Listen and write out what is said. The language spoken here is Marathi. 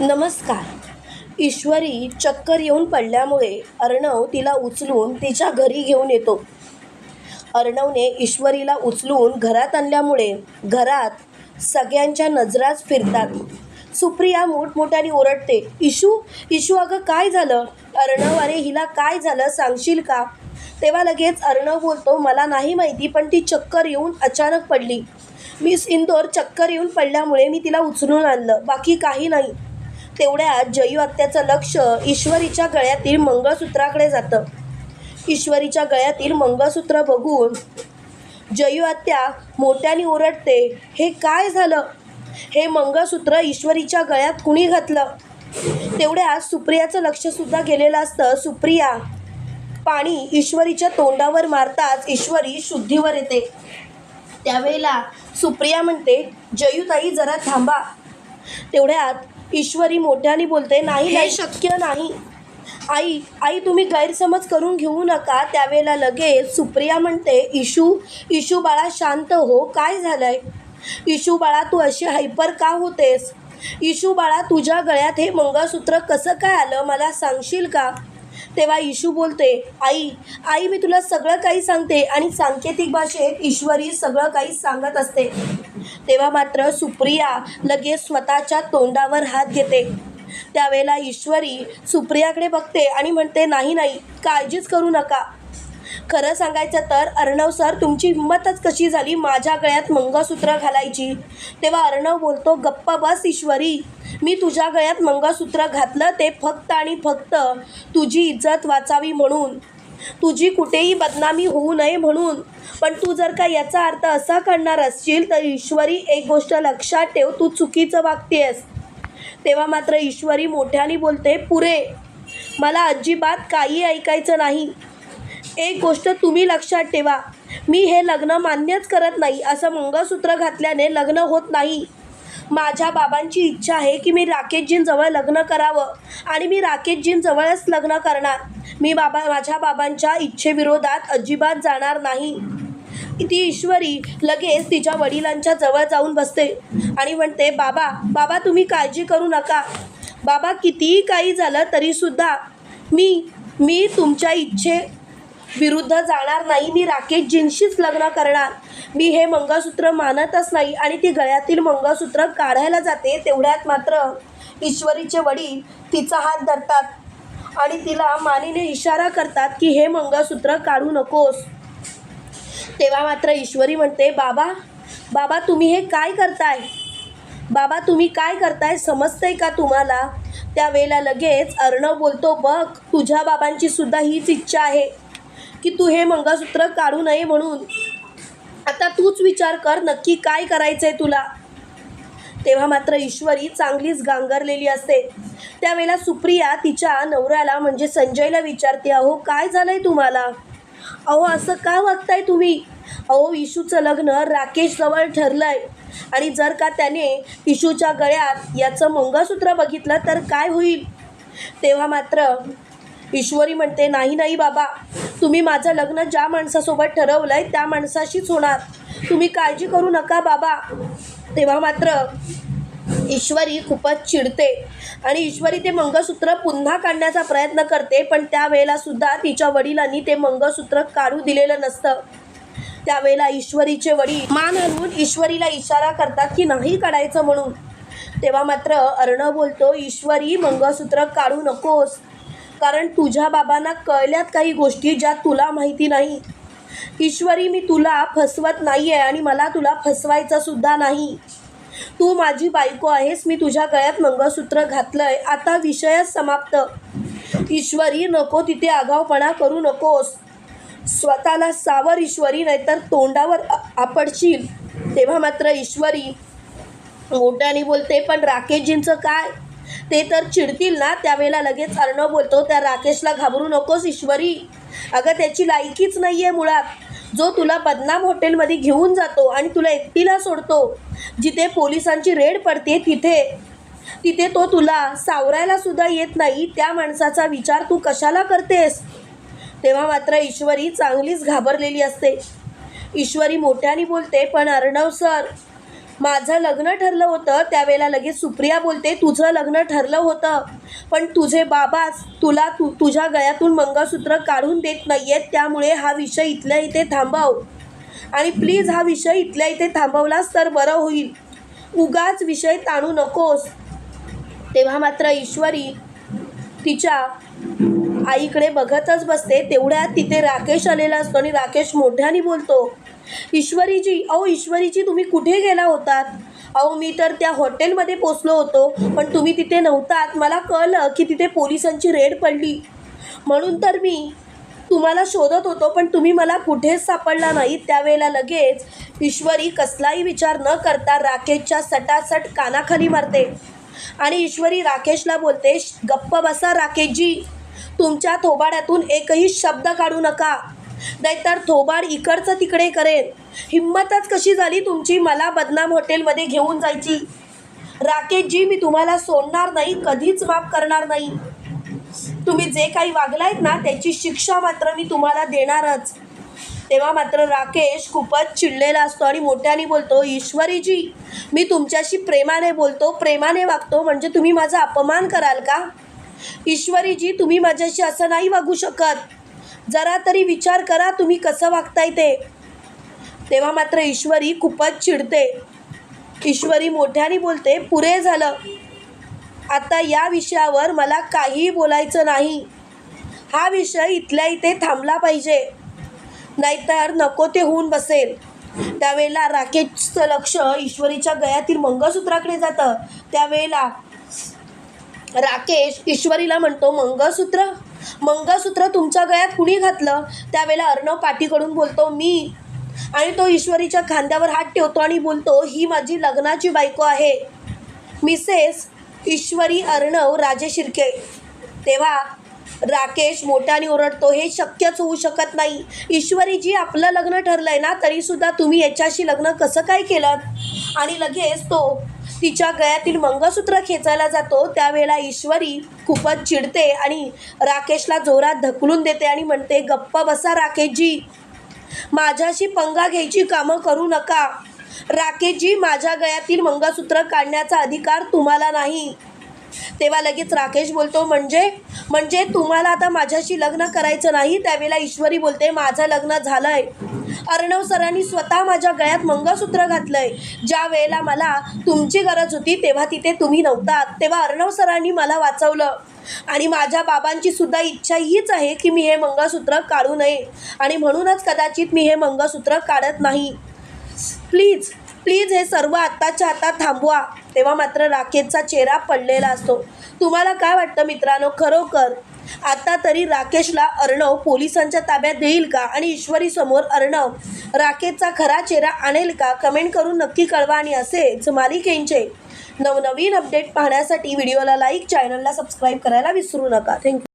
नमस्कार. ईश्वरी चक्कर येऊन पडल्यामुळे अर्णव तिला उचलून तिच्या घरी घेऊन येतो. अर्णवने ईश्वरीला उचलून घरात आणल्यामुळे घरात सगळ्यांच्या नजराच फिरतात. सुप्रिया मोठमोठ्याने ओरडते इशू इशू अगं काय झालं? अर्णव अरे हिला काय झालं? सांगशील का? तेव्हा लगेच अर्णव बोलतो मला नाही माहिती पण ती चक्कर येऊन अचानक पडली. मिस इंदोर चक्कर येऊन पडल्यामुळे मी तिला उचलून आणलं. बाकी काही नाही. तेवढ्यात जयू आत्याचं लक्ष ईश्वरीच्या गळ्यातील मंगळसूत्राकडे जातं. ईश्वरीच्या गळ्यातील मंगळसूत्र बघून जयू आत्या मोठ्याने ओरडते हे काय झालं? हे मंगळसूत्र ईश्वरीच्या गळ्यात कुणी घातलं? तेवढ्यात सुप्रियाचं लक्षसुद्धा गेलेलं असतं. सुप्रिया पाणी ईश्वरीच्या तोंडावर मारताच ईश्वरी शुद्धीवर येते. त्यावेळेला सुप्रिया म्हणते जयूताई जरा थांबा. तेवढ्यात ईश्वरी मोठ्याने बोलते नाही हे शक्य नाही. आई आई तुम्ही गैरसमज करून घेऊ नका. त्यावेळेला लगेच सुप्रिया म्हणते इशू इशू बाळा शांत हो काय झालंय? इशू बाळा तू अशी हायपर का होतेस? इशू बाळा तुझ्या गळ्यात हे मंगळसूत्र कसं काय आलं? मला सांगशील का? तेव्हा इशू बोलते आई आई मी तुला सगळं काही सांगते आणि सांकेतिक भाषेत ईश्वरी सगळं काही सांगत असते. तेव्हा मात्र सुप्रिया लगेच स्वतःच्या तोंडावर हात घेते. त्यावेळेला ईश्वरी सुप्रियाकडे बघते आणि म्हणते नाही नाही काळजीच करू नका. खरं सांगायचं तर अर्णव सर तुमची हिंमतच कशी झाली माझ्या गळ्यात मंगळसूत्र घालायची? तेव्हा अर्णव बोलतो गप्प बस ईश्वरी. मी तुझ्या गळ्यात मंगळसूत्र घातलं ते फक्त आणि फक्त तुझी इज्जत वाचावी म्हणून. तुझी कुठेही बदनामी होऊ नये म्हणून. पण तू जर का याचा अर्थ असा करणार असशील तर ईश्वरी एक गोष्ट लक्षात ठेव तू चुकीचं वागतेस तेव्हा मात्र ईश्वरी मोठ्याने बोलते पुरे मला अजिबात काही ऐकायचं नाही. एक गोष्ट तुम्ही लक्षात ठेवा. मी हे लग्न मान्यच करत नाही असं मंगळसूत्र घातल्याने लग्न होत नाही. माझ्या बाबांची इच्छा आहे की मी राकेशजींजवळ लग्न करावं आणि मी राकेशजींजवळच लग्न करणार. मी बाबा माझ्या बाबांच्या इच्छेविरोधात अजिबात जाणार नाही. ती ईश्वरी लगेच तिच्या वडिलांच्या जवळ जाऊन बसते आणि म्हणते बाबा बाबा तुम्ही काळजी करू नका. बाबा कितीही काही झालं तरीसुद्धा मी मी तुमच्या इच्छे विरुद्ध जाणार नाही. मी राकेशजींशीच लग्न करणार. मी हे मंगळसूत्र मानतच नाही आणि ती गळ्यातील मंगळसूत्र काढायला जाते तेवढ्यात मात्र ईश्वरीचे वडील तिचा हात धरतात आणि तिला मानीने इशारा करतात की हे मंगळसूत्र काढू नकोस. तेव्हा मात्र ईश्वरी म्हणते बाबा बाबा तुम्ही हे काय करताय? बाबा तुम्ही काय करताय? समजतंय का तुम्हाला? त्यावेळेला लगेच अर्णव बोलतो बघ तुझ्या बाबांची सुद्धा हीच इच्छा आहे. की तू हे मंगळसूत्र काढू नये म्हणून. आता तूच विचार कर नक्की काय करायचं आहे तुला. तेव्हा मात्र ईश्वरी चांगलीच गांगरलेली असते. त्यावेळेला सुप्रिया तिच्या नवऱ्याला म्हणजे संजयला विचारते अहो काय झालंय तुम्हाला? अहो असं का वागताय तुम्ही? अहो इशूचं लग्न राकेशजवळ ठरलंय. आणि जर का त्याने इशूच्या गळ्यात याचं मंगळसूत्र बघितलं तर काय होईल? तेव्हा मात्र ईश्वरी म्हणते नाही नाही बाबा तुम्ही माझं लग्न ज्या माणसासोबत ठरवलं आहे त्या माणसाशीच होणार. तुम्ही काळजी करू नका बाबा. तेव्हा मात्र ईश्वरी खूपच चिडते आणि ईश्वरी ते मंगळसूत्र पुन्हा काढण्याचा प्रयत्न करते पण त्यावेळेला सुद्धा तिच्या वडिलांनी ते मंगळसूत्र काढू दिलेलं नसतं. त्यावेळेला ईश्वरीचे वडील मान हलवून ईश्वरीला इशारा करतात की नाही काढायचं म्हणून. तेव्हा मात्र अर्णव बोलतो ईश्वरी मंगळसूत्र काढू नकोस. कारण तुझ्या बाबांना कळल्यात काही गोष्टी ज्या तुला माहिती नाही. ईश्वरी मी तुला फसवत नाही आहे आणि मला तुला फसवायचं सुद्धा नाही. तू माझी बायको आहेस मी तुझ्या गळ्यात मंगळसूत्र घातलंय. आता विषयच समाप्त. ईश्वरी नको तिथे आगावपणा करू नकोस. स्वतःला सावर ईश्वरी नाहीतर तोंडावर आपडशील. तेव्हा मात्र ईश्वरी मोठ्याने बोलते पण राकेशजींचं काय? ते तर चिडतील ना त्यावेळेला लगेच अर्णव बोलतो त्या राकेशला घाबरू नकोस ईश्वरी. अगं त्याची लायकीच नाही आहे मुळात. जो तुला बदनाम हॉटेलमध्ये घेऊन जातो आणि तुला एकटीला सोडतो जिथे पोलिसांची रेड पडते तिथे तिथे तो तुला सावरायला सुद्धा येत नाही त्या माणसाचा विचार तू कशाला करतेस? तेव्हा मात्र ईश्वरी चांगलीच घाबरलेली असते. ईश्वरी मोठ्याने बोलते पण अर्णव सर माझं लग्न ठरलं होतं त्यावेळेला लगेच सुप्रिया बोलते तुझं लग्न ठरलं होतं पण तुझे बाबाच तुला तु तुझ्या गळ्यातून मंगळसूत्र काढून देत नाही आहेत त्यामुळे हा विषय इथल्या इथे थांबव. आणि प्लीज हा विषय इथल्या इथे थांबवलास तर बरं होईल. उगाच विषय ताणू नकोस. तेव्हा मात्र ईश्वरी तिच्या आईकडे बघतच बसते तेवढ्यात तिथे राकेश आलेला असतो आणि राकेश मोठ्याने बोलतो ईश्वरीजी अहो ईश्वरीजी तुम्ही कुठे गेला होतात? अहो मी तर त्या हॉटेलमध्ये पोचलो होतो पण तुम्ही तिथे नव्हतात. मला कळलं की तिथे पोलिसांची रेड पडली. म्हणून तर मी तुम्हाला शोधत होतो पण तुम्ही मला कुठेच सापडला नाही. त्यावेळेला लगेच ईश्वरी कसलाही विचार न करता राकेशच्या सटासट कानाखाली मारते. आणि ईश्वरी राकेशला बोलते "श- गप्प बसा राकेशजी. तुमच्या थोबाड्यातून एकही शब्द काढू नका. नाहीतर थोबाड इकडचं तिकडे करेन. हिंमतच कशी झाली तुमची मला बदनाम हॉटेलमध्ये घेऊन जायची? राकेशजी मी तुम्हाला सोडणार नाही कधीच माफ करणार नाही. तुम्ही जे काही वागलायत ना त्याची शिक्षा मात्र मी तुम्हाला देणारच. तेव्हा मात्र राकेश खूपच चिडलेला असतो आणि मोठ्याने बोलतो ईश्वरीजी मी तुमच्याशी प्रेमाने बोलतो प्रेमाने वागतो म्हणजे तुम्ही माझा अपमान कराल का? ईश्वरीजी तुम्ही माझ्याशी असं नाही वागू शकत. जरा तरी विचार करा तुम्ही कसं वागताय ते. तेव्हा मात्र ईश्वरी खूपच चिडते. ईश्वरी मोठ्याने बोलते पुरे झालं. आता या विषयावर मला काहीही बोलायचं नाही. हा विषय इथल्या इथे थांबला पाहिजे. नाहीतर नको ते होऊन बसेल. त्यावेळेला राकेशचं लक्ष ईश्वरीच्या गळ्यातील मंगळसूत्राकडे जातं. त्यावेळेला राकेश ईश्वरीला म्हणतो मंगळसूत्र मंगळसूत्र तुमच्या गळ्यात कुणी घातलं? त्यावेळेला अर्णव पाठीकडून बोलतो मी. आणि तो ईश्वरीच्या खांद्यावर हात ठेवतो आणि बोलतो ही माझी लग्नाची बायको आहे. मिसेस ईश्वरी अर्णव राजे शिर्के तेव्हा राकेश मोठ्याने ओरडतो हे शक्यच होऊ शकत नाही. ईश्वरीजी आपलं लग्न ठरलं आहे ना तरीसुद्धा तुम्ही याच्याशी लग्न कसं काय केलं? आणि लगेच तो तिच्या गळ्यातील मंगळसूत्र खेचायला जातो त्यावेळेला ईश्वरी खूपच चिडते आणि राकेशला जोरात ढकलून देते आणि म्हणते गप्प बसा राकेशजी माझ्याशी पंगा घ्यायची कामं करू नका. राकेशजी माझ्या गळ्यातील मंगळसूत्र काढण्याचा अधिकार तुम्हाला नाही. तेव्हा लगेच राकेश बोलतो म्हणजे म्हणजे तुम्हाला आता माझ्याशी लग्न करायचं नाही? त्यावेळेला ईश्वरी बोलते माझं लग्न झालंय. अर्णव सरांनी स्वतः माझ्या गळ्यात मंगळसूत्र घातलंय. ज्या वेळेला मला तुमची गरज होती तेव्हा तिथे तुम्ही नव्हतात तेव्हा अर्णव सरांनी मला वाचवलं. आणि माझ्या बाबांची सुद्धा इच्छा हीच आहे की मी हे मंगळसूत्र काढू नये. आणि म्हणूनच कदाचित मी हे मंगळसूत्र काढत नाही. प्लीज प्लीज हे सर्व आत्ताच्या आता थांबवा. तेव्हा मात्र राकेशचा चेहरा पडलेला असतो. तुम्हाला काय वाटतं मित्रांनो? खरोखर आता तरी राकेशला अर्णव पोलिसांच्या ताब्यात देईल का आणि ईश्वरी समोर अर्णव? राकेशचा खरा चेहरा आणेल का? कमेंट करून नक्की कळवा आणि असेच मालिकेंचे नवनवीन अपडेट पाहण्यासाठी व्हिडिओला लाईक चॅनलला सबस्क्राईब करायला विसरू नका. थँक्यू.